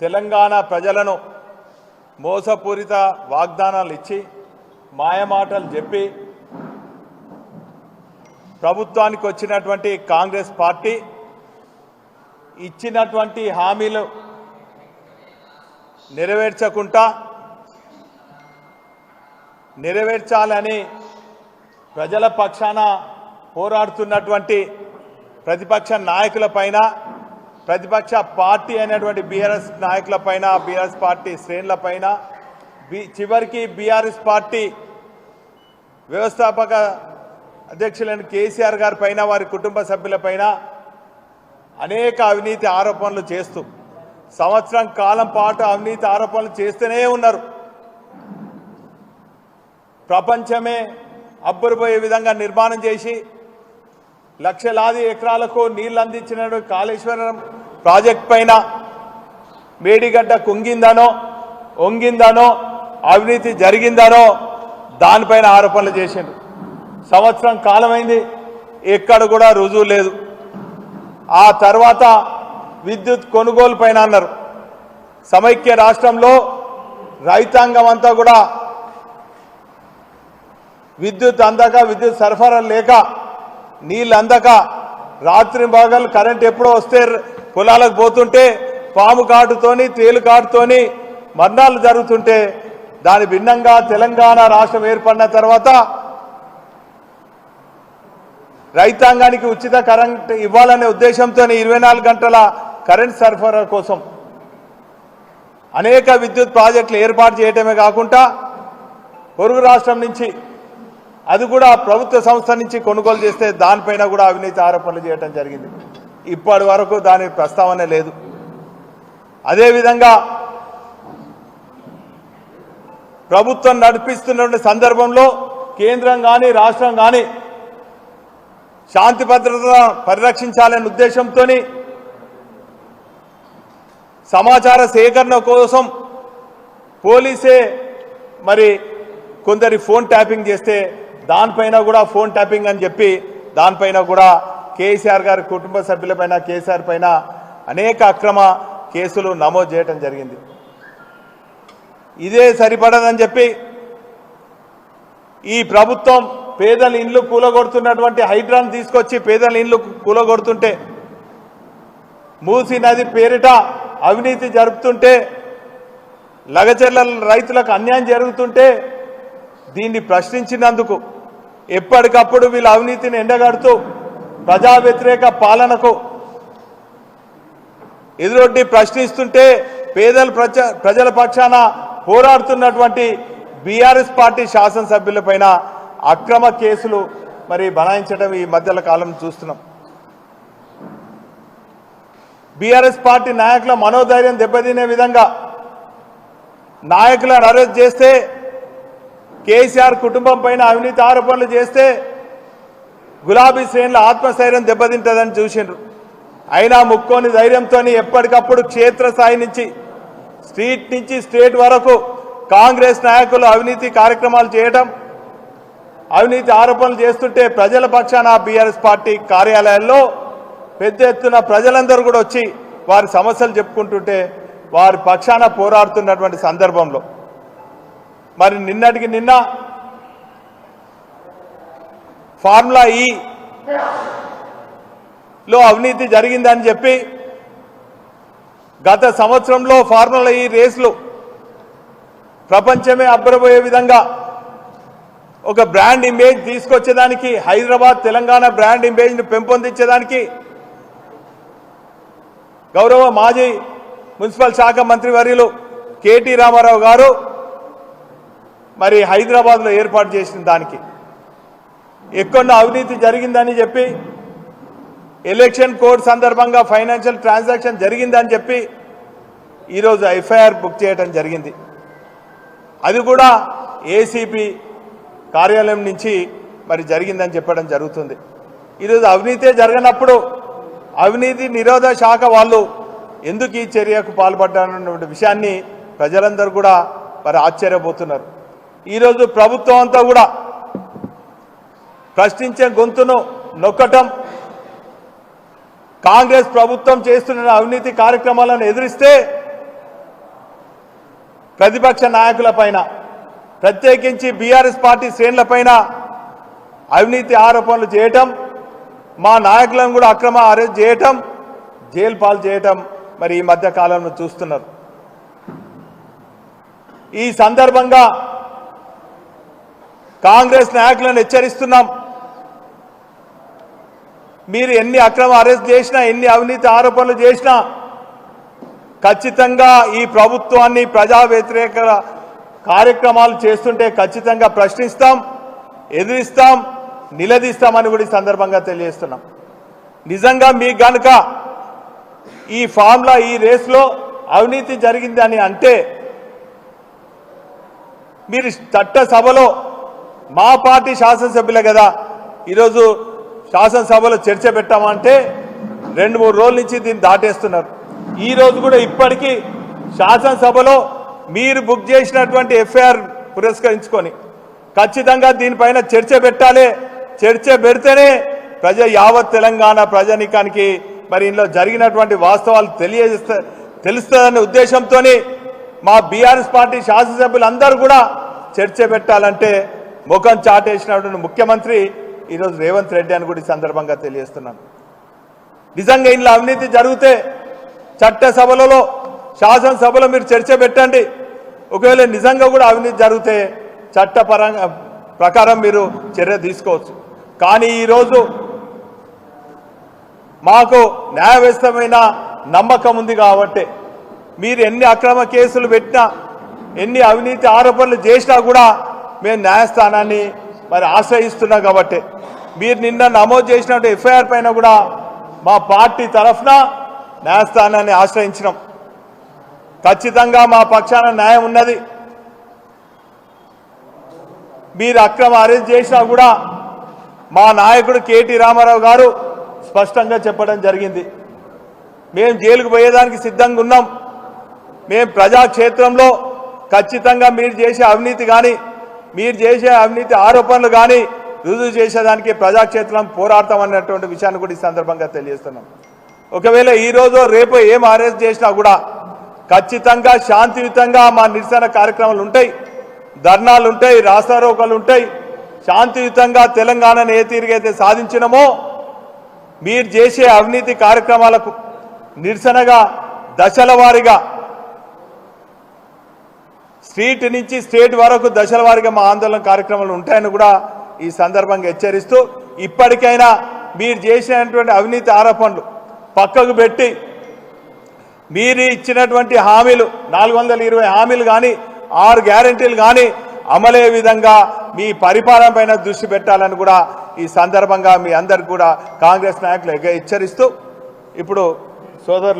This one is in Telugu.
తెలంగాణ ప్రజలను మోసపూరిత వాగ్దానాలు ఇచ్చి మాయమాటలు చెప్పి ప్రభుత్వానికి వచ్చినటువంటి కాంగ్రెస్ పార్టీ ఇచ్చినటువంటి హామీలు నెరవేర్చకుండా నెరవేర్చాలని ప్రజల పక్షాన పోరాడుతున్నటువంటి ప్రతిపక్ష నాయకులపైన ప్రతిపక్ష పార్టీ అయినటువంటి బీఆర్ఎస్ నాయకులపైన బీఆర్ఎస్ పార్టీ శ్రేణులపైన బి చివరికి బీఆర్ఎస్ పార్టీ వ్యవస్థాపక అధ్యక్షులైన కేసీఆర్ గారి పైన వారి కుటుంబ సభ్యులపైన అనేక అవినీతి ఆరోపణలు చేస్తూ సంవత్సరం కాలం పాటు అవినీతి ఆరోపణలు చేస్తూనే ఉన్నారు. ప్రపంచమే అబ్బురిపోయే విధంగా నిర్మాణం చేసి లక్షలాది ఎకరాలకు నీళ్ళు అందించిన కాళేశ్వరం ప్రాజెక్ట్ పైన మేడిగడ్డ కుంగిందనో ఒంగిందనో అవినీతి జరిగిందనో దానిపైన ఆరోపణలు చేసిండ్రు. సంవత్సరం కాలమైంది ఎక్కడ కూడా రుజువు లేదు. ఆ తర్వాత విద్యుత్ కొనుగోలు పైన అన్నారు. సమైక్య రాష్ట్రంలో రైతాంగం అంతా కూడా విద్యుత్ అందక విద్యుత్ సరఫరా లేక నీళ్ళు అందక రాత్రి భాగాలు కరెంట్ ఎప్పుడో వస్తే పొలాలకు పోతుంటే పాము కాటుతోని తేలు కాటుతోని మరణాలు జరుగుతుంటే దాని భిన్నంగా తెలంగాణ రాష్ట్రం ఏర్పడిన తర్వాత రైతాంగానికి ఉచిత కరెంట్ ఇవ్వాలనే ఉద్దేశంతో ఇరవై నాలుగు గంటల కరెంట్ సరఫరా కోసం అనేక విద్యుత్ ప్రాజెక్టులు ఏర్పాటు చేయటమే కాకుండా పొరుగు రాష్ట్రం నుంచి అది కూడా ప్రభుత్వ సంస్థ నుంచి కొనుగోలు చేస్తే దానిపైన కూడా అవినీతి ఆరోపణలు చేయడం జరిగింది. ఇప్పటి వరకు దాని ప్రస్తావన లేదు. అదేవిధంగా ప్రభుత్వం నడిపిస్తున్న సందర్భంలో కేంద్రం కానీ రాష్ట్రం కానీ శాంతి భద్రత పరిరక్షించాలనే ఉద్దేశంతో సమాచార సేకరణ కోసం పోలీసే మరి కొందరి ఫోన్ ట్యాపింగ్ చేస్తే దానిపైన కూడా ఫోన్ ట్యాపింగ్ అని చెప్పి దానిపైన కూడా కేసీఆర్ గారి కుటుంబ సభ్యులపైన కేసీఆర్ పైన అనేక అక్రమ కేసులు నమోదు చేయటం జరిగింది. ఇదే సరిపడదని చెప్పి ఈ ప్రభుత్వం పేదల ఇండ్లు కూలగొడుతున్నటువంటి హైడ్రాన్ తీసుకొచ్చి పేదల ఇండ్లు కూలగొడుతుంటే మూసి నది పేరిట అవినీతి జరుపుతుంటే లగచెర్ల రైతులకు అన్యాయం జరుగుతుంటే దీన్ని ప్రశ్నించినందుకు ఎప్పటికప్పుడు వీళ్ళ అవినీతిని ఎండగడుతూ ప్రజా వ్యతిరేక పాలనకు ఎదురొడ్డి ప్రశ్నిస్తుంటే పేదల ప్రజ ప్రజల పక్షాన పోరాడుతున్నటువంటి బీఆర్ఎస్ పార్టీ శాసనసభ్యులపైన అక్రమ కేసులు మరి బనాయించడం ఈ మధ్యల కాలం చూస్తున్నాం. బీఆర్ఎస్ పార్టీ నాయకుల మనోధైర్యం దెబ్బతినే విధంగా నాయకులను అరెస్ట్ చేస్తే కేసీఆర్ కుటుంబం పైన అవినీతి ఆరోపణలు చేస్తే గులాబీ శ్రేణుల ఆత్మస్థైర్యం దెబ్బతింటుందని చూసిండ్రు. అయినా ముక్కోని ధైర్యంతో ఎప్పటికప్పుడు క్షేత్రస్థాయి నుంచి స్ట్రీట్ నుంచి స్టేట్ వరకు కాంగ్రెస్ నాయకులు అవినీతి కార్యక్రమాలు చేయడం అవినీతి ఆరోపణలు చేస్తుంటే ప్రజల పక్షాన బీఆర్ఎస్ పార్టీ కార్యాలయాల్లో పెద్ద ఎత్తున ప్రజలందరూ కూడా వచ్చి వారి సమస్యలు చెప్పుకుంటుంటే వారి పక్షాన పోరాడుతున్నటువంటి సందర్భంలో మరి నిన్నటికి నిన్న ఫార్ములా ఈ లో అవినీతి జరిగిందని చెప్పి గత సంవత్సరంలో ఫార్ములా ఈ రేసులు ప్రపంచమే అబ్బరబోయే విధంగా ఒక బ్రాండ్ ఇమేజ్ తీసుకొచ్చేదానికి హైదరాబాద్ తెలంగాణ బ్రాండ్ ఇమేజ్ను పెంపొందించేదానికి గౌరవ మాజీ మున్సిపల్ శాఖ మంత్రి వర్యులు కేటీ రామారావు గారు మరి హైదరాబాద్లో ఏర్పాటు చేసిన దానికి. ఎక్కడ అవినీతి జరిగిందని చెప్పి ఎలక్షన్ కోడ్ సందర్భంగా ఫైనాన్షియల్ ట్రాన్సాక్షన్ జరిగిందని చెప్పి ఈరోజు ఎఫ్ఐఆర్ బుక్ చేయటం జరిగింది. అది కూడా ఏసీపీ కార్యాలయం నుంచి మరి జరిగిందని చెప్పడం జరుగుతుంది. ఈరోజు అవినీతే జరగనప్పుడు అవినీతి నిరోధ శాఖ వాళ్ళు ఎందుకు ఈ చర్యకు పాల్పడ్డారన్న విషయాన్ని ప్రజలందరూ కూడా మరి ఆశ్చర్యపోతున్నారు. ఈరోజు ప్రభుత్వం అంతా కూడా ప్రశ్నించే గొంతును నొక్కటం కాంగ్రెస్ ప్రభుత్వం చేస్తున్న అవినీతి కార్యక్రమాలను ఎదిరిస్తే ప్రతిపక్ష నాయకుల పైన ప్రత్యేకించి బీఆర్ఎస్ పార్టీ శ్రేణులపైన అవినీతి ఆరోపణలు చేయటం మా నాయకులను కూడా అక్రమ అరెస్ట్ చేయటం జైలు పాలు చేయటం మరి ఈ మధ్య కాలంలో చూస్తున్నారు. ఈ సందర్భంగా కాంగ్రెస్ నాయకులను హెచ్చరిస్తున్నాం. మీరు ఎన్ని అక్రమ అరెస్ట్ చేసినా ఎన్ని అవినీతి ఆరోపణలు చేసినా ఖచ్చితంగా ఈ ప్రభుత్వాన్ని ప్రజా వ్యతిరేక కార్యక్రమాలు చేస్తుంటే ఖచ్చితంగా ప్రశ్నిస్తాం ఎదిరిస్తాం నిలదీస్తామని కూడా సందర్భంగా తెలియజేస్తున్నాం. నిజంగా మీకు గనుక ఈ ఫామ్లా ఈ రేస్లో అవినీతి జరిగిందని అంటే మీరు చట్టసభలో మా పార్టీ శాసనసభ్యులే కదా. ఈరోజు శాసనసభలో చర్చ పెట్టామంటే రెండు మూడు రోజుల నుంచి దీన్ని దాటేస్తున్నారు. ఈ రోజు కూడా ఇప్పటికీ శాసనసభలో మీరు బుక్ చేసినటువంటి ఎఫ్ఐఆర్ పురస్కరించుకొని ఖచ్చితంగా దీనిపైన చర్చ పెట్టాలి. చర్చ పెడితేనే ప్రజ యావత్ తెలంగాణ ప్రజానికానికి మరి ఇందులో జరిగినటువంటి వాస్తవాలు తెలియజేస్తా తెలుస్తుందనే ఉద్దేశంతోనే మా బీఆర్ఎస్ పార్టీ శాసనసభ్యులందరూ కూడా చర్చ పెట్టాలంటే ముఖం చాటేసినటువంటి ముఖ్యమంత్రి ఈరోజు రేవంత్ రెడ్డి అని కూడా ఈ సందర్భంగా తెలియజేస్తున్నాను. నిజంగా ఇందులో అవినీతి జరిగితే చట్టసభలలో శాసనసభలో మీరు చర్చ పెట్టండి. ఒకవేళ నిజంగా కూడా అవినీతి జరిగితే చట్టపరంగా ప్రకారం మీరు చర్య తీసుకోవచ్చు. కానీ ఈరోజు మాకు న్యాయవ్యవస్థమైన నమ్మకం ఉంది కాబట్టి మీరు ఎన్ని అక్రమ కేసులు పెట్టినా ఎన్ని అవినీతి ఆరోపణలు చేసినా కూడా మేము న్యాయస్థానాన్ని మరి ఆశ్రయిస్తున్నాం కాబట్టి. మీరు నిన్న నమోదు చేసినట్టు ఎఫ్ఐఆర్ పైన కూడా మా పార్టీ తరఫున న్యాయస్థానాన్ని ఆశ్రయించినాం. ఖచ్చితంగా మా పక్షాన న్యాయం ఉన్నది. మీరు అక్రమ అరెస్ట్ చేసినా కూడా మా నాయకుడు కేటీ రామారావు గారు స్పష్టంగా చెప్పడం జరిగింది. మేము జైలుకు పోయేదానికి సిద్ధంగా ఉన్నాం. మేము ప్రజాక్షేత్రంలో ఖచ్చితంగా మీరు చేసే అవినీతి కానీ మీరు చేసే అవినీతి ఆరోపణలు కానీ రుజువు చేసేదానికి ప్రజాక్షేత్రం పోరాడతాం అన్నటువంటి విషయాన్ని కూడా ఈ సందర్భంగా తెలియజేస్తున్నాం. ఒకవేళ ఈరోజు రేపు ఏం అరెస్ట్ చేసినా కూడా ఖచ్చితంగా శాంతియుతంగా మా నిరసన కార్యక్రమాలు ఉంటాయి ధర్నాలు ఉంటాయి రాస్తారోకలు ఉంటాయి. శాంతియుతంగా తెలంగాణను ఏ తీరుగైతే సాధించినమో మీరు చేసే అవినీతి కార్యక్రమాలకు నిరసనగా దశల వారీగా స్ట్రీట్ నుంచి స్టేట్ వరకు దశల వారీగా మా ఆందోళన కార్యక్రమాలు ఉంటాయని కూడా ఈ సందర్భంగా హెచ్చరిస్తూ ఇప్పటికైనా మీరు చేసినటువంటి అవినీతి ఆరోపణలు పక్కకు పెట్టి మీరు ఇచ్చినటువంటి హామీలు నాలుగు వందల ఇరవై హామీలు కానీ ఆరు గ్యారంటీలు కానీ అమలే విధంగా మీ పరిపాలన పైన దృష్టి పెట్టాలని కూడా ఈ సందర్భంగా మీ అందరికి కూడా కాంగ్రెస్ నాయకులు హెచ్చరిస్తూ ఇప్పుడు సోదరులు